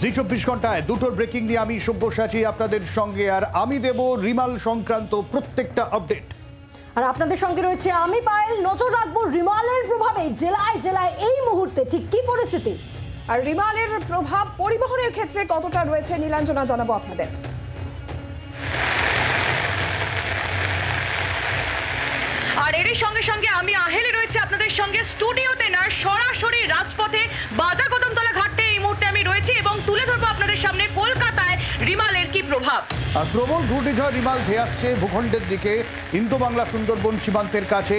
জি চব্বিশ ঘন্টায় দুটোর ব্রেকিং নিয়ে আমি সব্যসাচী আপনাদের সঙ্গে আর আমি দেব রিমাল সংক্রান্ত প্রত্যেকটা আপডেট আর আপনাদের সঙ্গে রয়েছে আমি পায়েল। নজর রাখব রিমালের প্রভাবে জেলায় জেলায় এই মুহূর্তে ঠিক কি পরিস্থিতি? আর রিমালের প্রভাব পরিবহনের ক্ষেত্রে কতটা রয়েছে নীলাঞ্জনা জানাব আপনাদের। আর এরই সঙ্গে সঙ্গে আমি আহেলে রয়েছে আপনাদের সঙ্গে। স্টুডিওতে না সরাসরি রাজপথে বাজা তুলে ধরবো আপনাদের সামনে কলকাতায় রিমালের কি প্রভাব? আর প্রবল ঘূর্ণিঝড় রিমাল ধেয়ে আসছে ভূখণ্ডের দিকে। ইন্দো বাংলা সুন্দরবন সীমান্তের কাছে।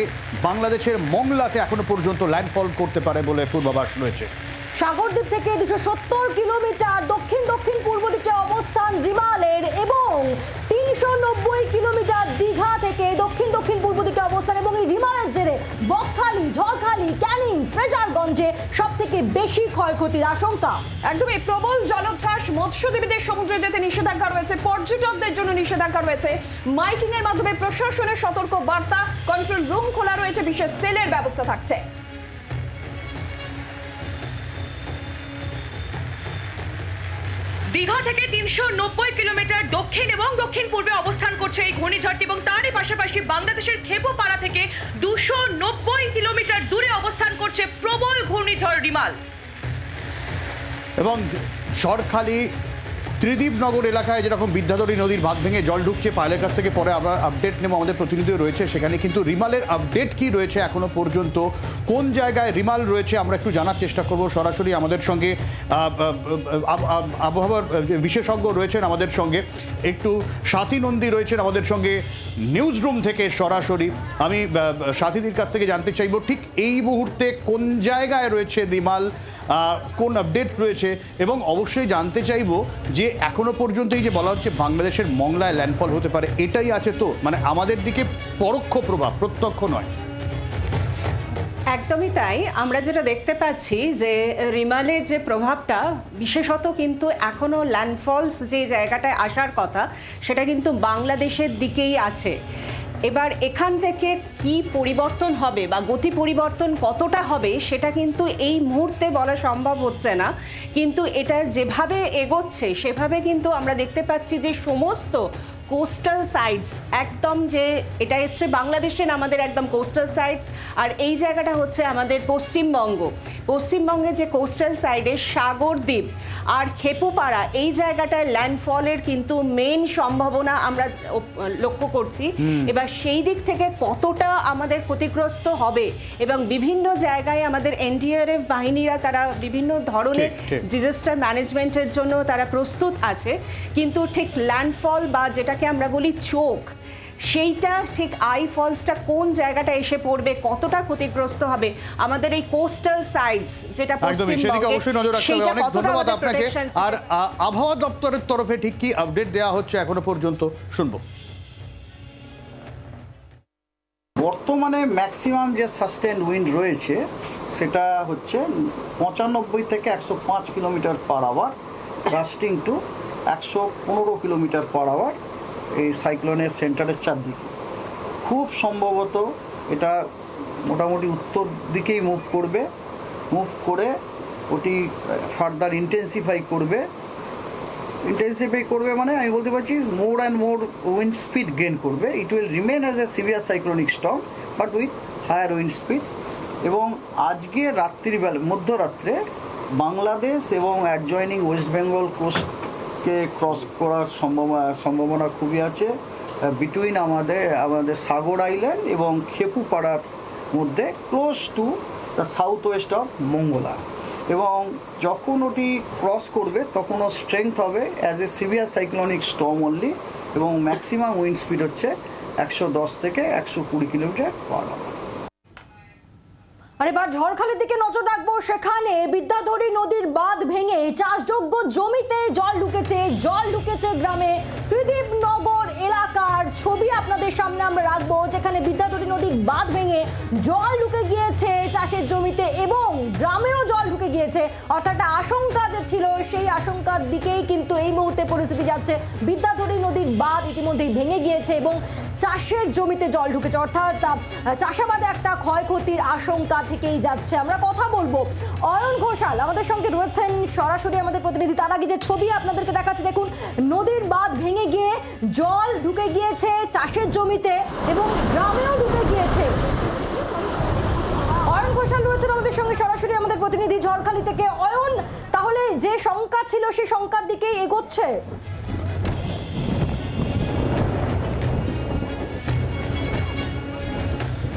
বাংলাদেশের মংলাতে এখনও পর্যন্ত ল্যান্ডফল করতে পারে বলে পূর্বাভাস রয়েছে। সাগরদ্বীপ থেকে দুশো সত্তর কিলোমিটার দক্ষিণ দক্ষিণ পূর্ব দিকে অবস্থান রিমালের এবং তিনশো নব্বই কিলোমিটার দীঘা থেকে দক্ষিণ দক্ষিণ পূর্ব দিকে অবস্থান এবং এই রিমালের বকখালি, ঝড়খালি, ক্যানিং, ফ্রেজারগঞ্জে সব থেকে বেশি ক্ষয়ক্ষতির আশঙ্কা। একদমই প্রবল জলোচ্ছ্বাস, মৎস্যজীবীদের সমুদ্রে যেতে নিষেধাজ্ঞা রয়েছে, পর্যটকদের জন্য নিষেধাজ্ঞা রয়েছে। মাইকিং এর মাধ্যমে প্রশাসনের সতর্ক বার্তা, কন্ট্রোল রুম খোলা রয়েছে, বিশেষ সেলের ব্যবস্থা থাকছে। দীঘা থেকে তিনশো নব্বই কিলোমিটার দক্ষিণ এবং দক্ষিণ পূর্বে অবস্থান করছে এই ঘূর্ণিঝড়টি এবং তারই পাশাপাশি বাংলাদেশের খেপুপাড়া থেকে দুশো নব্বই কিলোমিটার দূরে অবস্থান করছে প্রবল ঘূর্ণিঝড় রিমাল। এবং ঝড়খালি ত্রিদীপনগর এলাকায় যেরকম বিদ্যাধরী নদীর বাঁধ ভেঙে জল ঢুকছে পায়েলের কাছ থেকে পরে আমরা আপডেট নেব। আমাদের প্রতিনিধিও রয়েছে সেখানে, কিন্তু রিমালের আপডেট কি রয়েছে এখনও পর্যন্ত? কোন জায়গায় রিমাল রয়েছে আমরা একটু জানার চেষ্টা করব। সরাসরি আমাদের সঙ্গে আবহাওয়ার বিশেষজ্ঞ রয়েছেন আমাদের সঙ্গে, একটু সাথী নন্দী রয়েছেন আমাদের সঙ্গে নিউজ রুম থেকে সরাসরি। আমি সাথীদের কাছ থেকে জানতে চাইব, ঠিক এই মুহূর্তে কোন জায়গায় রয়েছে রিমাল? কোন আপডেট রয়েছে? এবং অবশ্যই জানতে চাইব যে এখনও পর্যন্ত এই যে বলা হচ্ছে বাংলাদেশের মংলায় ল্যান্ডফল হতে পারে, এটাই আছে তো? মানে আমাদের দিকে পরোক্ষ প্রভাব, প্রত্যক্ষ নয়। একদমই তাই। আমরা যেটা দেখতে পাচ্ছি যে রিমালের যে প্রভাবটা, বিশেষত কিন্তু এখনও ল্যান্ডফলস যে জায়গাটায় আসার কথা, সেটা কিন্তু বাংলাদেশের দিকেই আছে। এবার এখান থেকে কি পরিবর্তন হবে বা গতি পরিবর্তন কতটা হবে সেটা কিন্তু এই মুহূর্তে বলা সম্ভব হচ্ছে না। কিন্তু এটার যেভাবে এগোচ্ছে, সেভাবে কিন্তু আমরা দেখতে পাচ্ছি যে সমস্ত কোস্টাল সাইডস একদম যে এটা হচ্ছে বাংলাদেশের আমাদের একদম কোস্টাল সাইডস আর এই জায়গাটা হচ্ছে আমাদের পশ্চিমবঙ্গ। পশ্চিমবঙ্গের যে কোস্টাল সাইডে সাগরদ্বীপ আর খেপুপাড়া এই জায়গাটায় ল্যান্ডফলের কিন্তু মেন সম্ভাবনা আমরা লক্ষ্য করছি। এবার সেই দিক থেকে কতটা আমাদের ক্ষতিগ্রস্ত হবে এবং বিভিন্ন জায়গায় আমাদের এনডিআরএফ বাহিনীরা তারা বিভিন্ন ধরনের। ডিজাস্টার ম্যানেজমেন্টের জন্য তারা প্রস্তুত আছে। কিন্তু ঠিক ল্যান্ডফল বা যেটাকে আমরা বলি চোখ সেইটা ঠিক আই ফলসটা কোন জায়গাটা এসে পড়বে কতটা ক্ষতিগ্রস্ত হবে? আমাদের এই কোস্টাল সাইডস যেটা সেদিকে অবশ্যই নজর রাখতে হবে। অনেক ধন্যবাদ আপনাকে। আর আবহাওয়া দপ্তরের তরফে ঠিক কি আপডেট দেওয়া হচ্ছে এখনও পর্যন্ত শুনব। বর্তমানে ম্যাক্সিমাম যে সাস্টেন উইন্ড রয়েছে সেটা হচ্ছে পঁচানব্বই থেকে একশো পাঁচ kilometre per hour gusting to একশো পনেরো কিলোমিটার পার আওয়ার এই সাইক্লোনের সেন্টারের চারদিকে। খুব সম্ভবত এটা মোটামুটি উত্তর দিকেই মুভ করবে মুভ করে ওটি ফার্দার ইন্টেন্সিফাই করবে। ইন্টেন্সিফাই করবে মানে আমি বলতে পারছি more and more wind speed gain করবে। It will remain as a severe cyclonic storm but with higher wind speed এবং আজকে রাত্রিবেলা, মধ্যরাত্রে বাংলাদেশ এবং অ্যাডজয়নিং ওয়েস্ট বেঙ্গল কোস্টকে ক্রস করার সম্ভাবনা সম্ভাবনা খুবই আছে। বিটুইন আমাদের আমাদের সাগর আইল্যান্ড এবং খেপুপাড়ার মধ্যে close to the south west of Mongla এবং যখন ওটি ক্রস করবে, তখন ওর স্ট্রেংথ হবে as a severe cyclonic storm only এবং ম্যাক্সিমাম উইন্ড স্পিড হচ্ছে একশো দশ থেকে একশো কুড়ি কিলোমিটার পার আওয়ার আর এবার ঝড়খালির দিকে নজর রাখব সেখানে বিদ্যাধরী নদীর বাঁধ ভেঙে চাষযোগ্য জমিতে ঢুকেছে গ্রামে ত্রিদীপ নগর এলাকার ছবি আপনাদের সামনে আমরা রাখব, যেখানে বিদ্যাধরী নদীর বাঁধ ভেঙে জল ঢুকে গিয়েছে চাষের জমিতে এবং গ্রামেও জল ঢুকে গিয়েছে। অর্থাৎ আশঙ্কা যে ছিল, সেই আশঙ্কার দিকেই কিন্তু এই মুহূর্তে পরিস্থিতি যাচ্ছে। বিদ্যাধরী নদীর বাঁধ ইতিমধ্যেই ভেঙে গিয়েছে এবং চাষের জমিতে জল ঢুকেছে, অর্থাৎ চাষাবাদে একটা ক্ষয়ক্ষতির আশঙ্কা থেকেই যাচ্ছে। আমরা কথা বলব অয়ন ঘোষাল, আমাদের সঙ্গে রয়েছেন সরাসরি আমাদের প্রতিনিধি। তার আগে যে ছবি আপনাদেরকে দেখাচ্ছে, দেখুন, নদীর বাঁধ ভেঙে গিয়ে জল ঢুকে গিয়েছে চাষের জমিতে এবং গ্রামেও ঢুকে গিয়েছে। অয়ন ঘোষাল রয়েছেন আমাদের সঙ্গে সরাসরি আমাদের প্রতিনিধি ঝড়খালি থেকে। অয়ন, তাহলে যে শঙ্কা ছিল সেই শঙ্কার দিকেই এগোচ্ছে।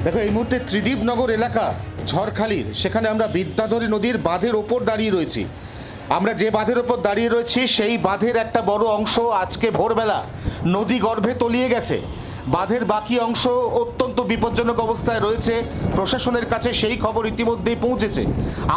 দেখো, এই মুহূর্তে ত্রিদীপনগর এলাকা, ঝড়খালির, সেখানে আমরা বিদ্যাধরী নদীর বাঁধের ওপর দাঁড়িয়ে রয়েছি। আমরা যে বাঁধের ওপর দাঁড়িয়ে রয়েছি, সেই বাঁধের একটা বড় অংশ আজকে ভোরবেলা নদী গর্ভে তলিয়ে গেছে। বাঁধের বাকি অংশ অত্যন্ত বিপজ্জনক অবস্থায় রয়েছে। প্রশাসনের কাছে সেই খবর ইতিমধ্যেই পৌঁছেছে।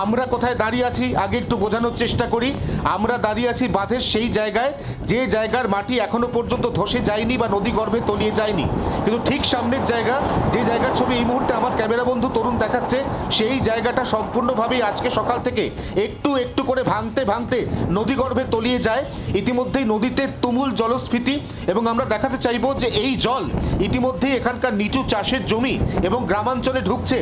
আমরা কোথায় দাঁড়িয়ে আছি, আগে একটু বোঝানোর চেষ্টা করি। আমরা দাঁড়িয়ে আছি বাঁধের সেই জায়গায়, যে জায়গার মাটি এখনও পর্যন্ত ধসে যায়নি বা নদী গর্ভে তলিয়ে যায়নি। কিন্তু ঠিক সামনের জায়গা, যে জায়গার ছবি এই মুহূর্তে আমার ক্যামেরা বন্ধু তরুণ দেখাচ্ছে, সেই জায়গাটা সম্পূর্ণভাবেই আজকে সকাল থেকে একটু একটু করে ভাঙতে ভাঙতে নদী গর্ভে তলিয়ে যায়। ইতিমধ্যেই নদীতে তুমুল জলস্ফীতি এবং আমরা দেখাতে চাইব যে এই জল ইতিমধ্যেই এখানকার নিচু চাষের জমি এবং গ্রামাঞ্চলে ঢুকছে।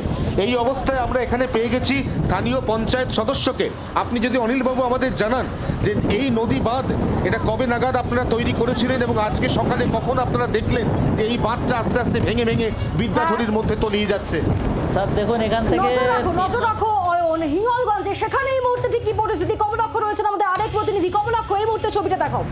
এই অবস্থায় আমরা এখানে পেয়ে গেছি স্থানীয় পঞ্চায়েত সদস্যকে। আপনি যদি অনিলবাবু আমাদের জানান যে এই নদী বাঁধ এটা কবে নাগাদ আপনারা তৈরি করেছিলেন এবং আজকে সকালে কখন আপনারা দেখলেন যে এই বাঁধটা আস্তে আস্তে ভেঙে ভেঙে বিদ্যাধরীর মধ্যে তলিয়ে যাচ্ছে? স্যার দেখুন এখান থেকে নজর রাখো নজর রাখো অয়ন হিঙ্গলগঞ্জে সেখানে এই মুহূর্তে ঠিক কি পরিস্থিতি? কমলাক্ষ রয়েছেন আমাদের আরেক প্রতিনিধি। কমলাক্ষ এই মুহূর্তে ছবিটা দেখাও।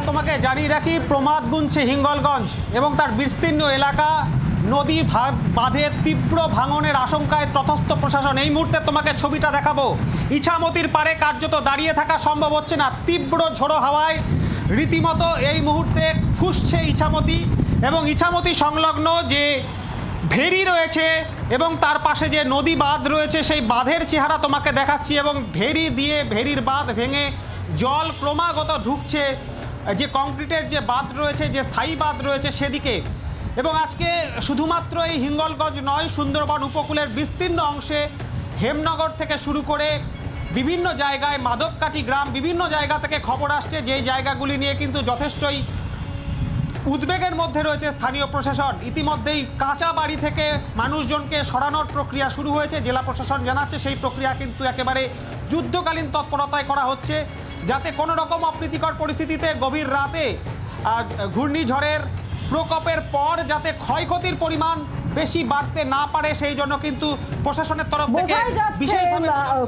পায়েল তোমাকে জানিয়ে রাখি, প্রমাদ গুনছে হিঙ্গলগঞ্জ এবং তার বিস্তীর্ণ এলাকা নদী ভাগ বাঁধে তীব্র ভাঙনের আশঙ্কায় তথস্থ প্রশাসন। এই মুহূর্তে তোমাকে ছবিটা দেখাবো। ইছামতির পারে কার্যত দাঁড়িয়ে থাকা সম্ভব হচ্ছে না। তীব্র ঝোড়ো হাওয়ায় রীতিমতো এই মুহূর্তে ফুসছে ইছামতি এবং ইছামতি সংলগ্ন যে ভেরি রয়েছে এবং তার পাশে যে নদী বাঁধ রয়েছে, সেই বাঁধের চেহারা তোমাকে দেখাচ্ছি এবং ভেরি দিয়ে ভেরির বাঁধ ভেঙে জল ক্রমাগত ঢুকছে যে কংক্রিটের যে বাঁধ রয়েছে, যে স্থায়ী বাঁধ রয়েছে সেদিকে। এবং আজকে শুধুমাত্র এই হিঙ্গলগঞ্জ নয়, সুন্দরবন উপকূলের বিস্তীর্ণ অংশে হেমনগর থেকে শুরু করে বিভিন্ন জায়গায় মাধবকাঠি গ্রাম, বিভিন্ন জায়গা থেকে খবর আসছে। যেই জায়গাগুলি নিয়ে কিন্তু যথেষ্টই উদ্বেগের মধ্যে রয়েছে স্থানীয় প্রশাসন। ইতিমধ্যেই কাঁচা বাড়ি থেকে মানুষজনকে সরানোর প্রক্রিয়া শুরু হয়েছে। জেলা প্রশাসন জানাচ্ছে, সেই প্রক্রিয়া কিন্তু একেবারে যুদ্ধকালীন তৎপরতায় করা হচ্ছে। যাতে কোনো রকম অপ্রীতিকর পরিস্থিতিতে গভীর রাতে ঘূর্ণিঝড়ের প্রকোপের পর যাতে ক্ষয়ক্ষতির পরিমাণ বেশি বাড়তে না পারে সেই জন্য কিন্তু প্রশাসনের তরফ থেকে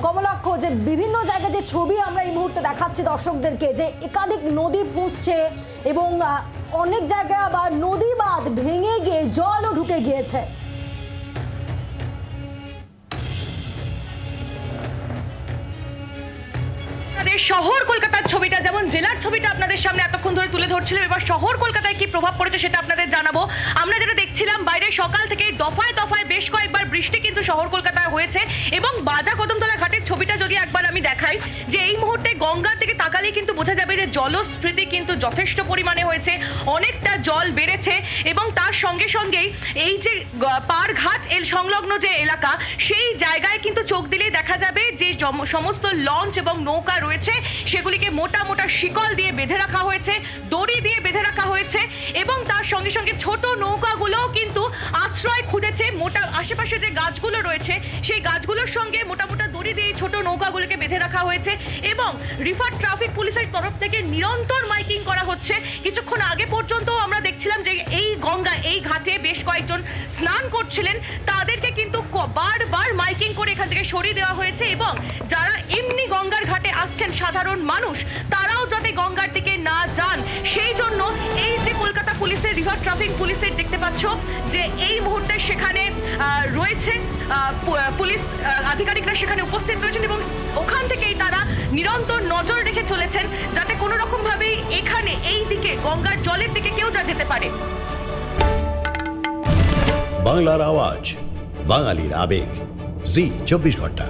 কমলাক্ষ যে বিভিন্ন জায়গায় যে ছবি আমরা এই মুহূর্তে দেখাচ্ছি দর্শকদেরকে যে একাধিক নদী ফুঁসছে এবং অনেক জায়গায় আবার নদী বাঁধ ভেঙে গিয়ে জলও ঢুকে গিয়েছে। আপনাদের শহর কলকাতার ছবিটা, যেমন জেলার ছবিটা আপনাদের সামনে এতক্ষণ ধরে তুলে ধরছিলাম, এবার শহর কলকাতায় কি প্রভাব পড়েছে সেটা আপনাদের জানাব। আমরা যেটা দেখছিলাম, বাইরে সকাল থেকে দফায় দফায় বেশ কয়েকবার বৃষ্টি কিন্তু শহর কলকাতায় হয়েছে এবং বাজা কদমতলা ঘাটের ছবিটা যদি একবার আমি দেখাই, যে এই মুহূর্তে গঙ্গার দিকে তাকালেই কিন্তু বোঝা যাবে যে জলস্ফীতি কিন্তু যথেষ্ট পরিমাণে হয়েছে, অনেকটা জল বেড়েছে এবং তার সঙ্গে সঙ্গেই এই যে পারঘাট এর সংলগ্ন যে এলাকা, সেই জায়গায় কিন্তু চোখ দিলেই দেখা যাবে যে সমস্ত লঞ্চ এবং নৌকা রয়েছে, সেগুলিকে মোটা মোটা শিকল দিয়ে বেঁধে রাখা হয়েছে, দড়ি দিয়ে বেঁধে রাখা হয়েছে এবং তার সঙ্গে সঙ্গে ছোট নৌকাগুলোও কিন্তু আশ্রয় খুঁজেছে, মোটা, আশেপাশে যে গাছগুলো রয়েছে, সেই গাছগুলোর সঙ্গে মোটা দিয়ে এই ছোট নৌকাগুলোকে বেঁধে রাখা হয়েছে এবং রিফার ট্রাফিক পুলিশের তরফ থেকে নিরন্তর মাইকিং করা হচ্ছে। কিছুক্ষণ আগে পর্যন্ত আমরা দেখছিলাম যে এই গঙ্গা, এই ঘাটে বেশ কয়েকজন স্নান করছিলেন। তাদেরকে কিন্তু বারবার মাইকিং করে এখান থেকে সরিয়ে দেওয়া হয়েছে এবং যারা এমনি গঙ্গার ঘাটে আসছেন সাধারণ মানুষ, তারাও যাতে গঙ্গার দিকে না যান, সেই জন্য এই পুলিশের রিভার ট্রাফিক পুলিশের দেখতে পাচ্ছ যে এই মুহূর্তে সেখানে রয়েছে পুলিশ আধিকারিকরা সেখানে উপস্থিত রয়েছেন এবং ওখান থেকেই তারা নিরন্তর নজর রেখে চলেছেন যাতে কোনো রকম ভাবেই এখানে এই দিকে গঙ্গার জলের দিকে কেউ যা যেতে পারে। বাংলার আওয়াজ, বাঙালির আবেগ, জি, চব্বিশ ঘণ্টা।